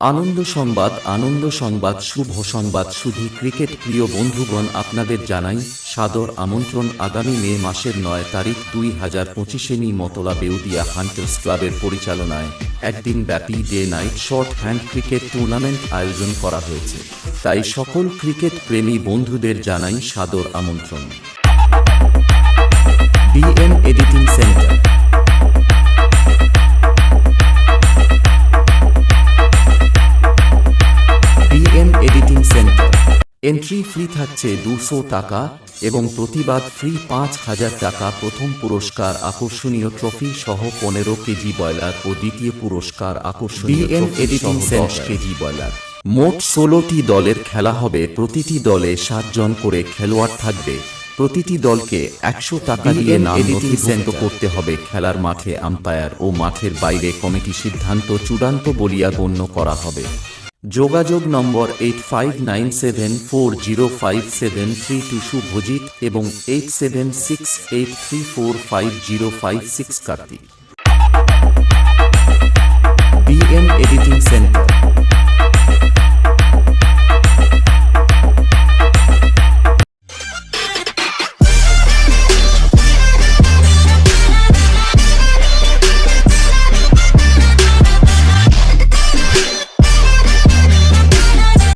আনন্দ সংবাদ আনন্দ সংবাদ, শুভ সংবাদ, শুধু ক্রিকেট প্রিয় বন্ধুগণ আপনাদের জানাই, সাদর আমন্ত্রণ আগামী মে মাসের নয় তারিখ দুই হাজার পঁচিশে নি মতলা বেউদিয়া হান্টার্স ক্লাবের পরিচালনায় একদিন ব্যাপী day night short hand cricket tournament আয়োজন করা হয়েছে। তাই সকল ক্রিকেট প্রেমী বন্ধুদের জানাই সাদর আমন্ত্রণ। এন্ট্রি ফি থাকছে দুশো টাকা এবং প্রতিবাদ ফ্রি পাঁচ হাজার টাকা প্রথম পুরস্কার আকর্ষণীয় ট্রফি সহ পনেরো কেজি ব্রয়লার ও দ্বিতীয় পুরস্কার আকর্ষণীয়। KG broiler. মোট ষোলোটি দলের খেলা হবে। প্রতিটি দলে সাতজন করে খেলোয়াড় থাকবে। প্রতিটি দলকে একশো টাকা দিয়ে নাম নথিভুক্ত করতে হবে। খেলার মাঠে আম্পায়ার ও মাঠের বাইরে কমিটি সিদ্ধান্ত চূড়ান্ত বলিয়া গণ্য করা হবে। যোগাযোগ number eight five nine seven four zero five seven three two Subhajit এবং eight seven six eight three four five zero five six Kartik.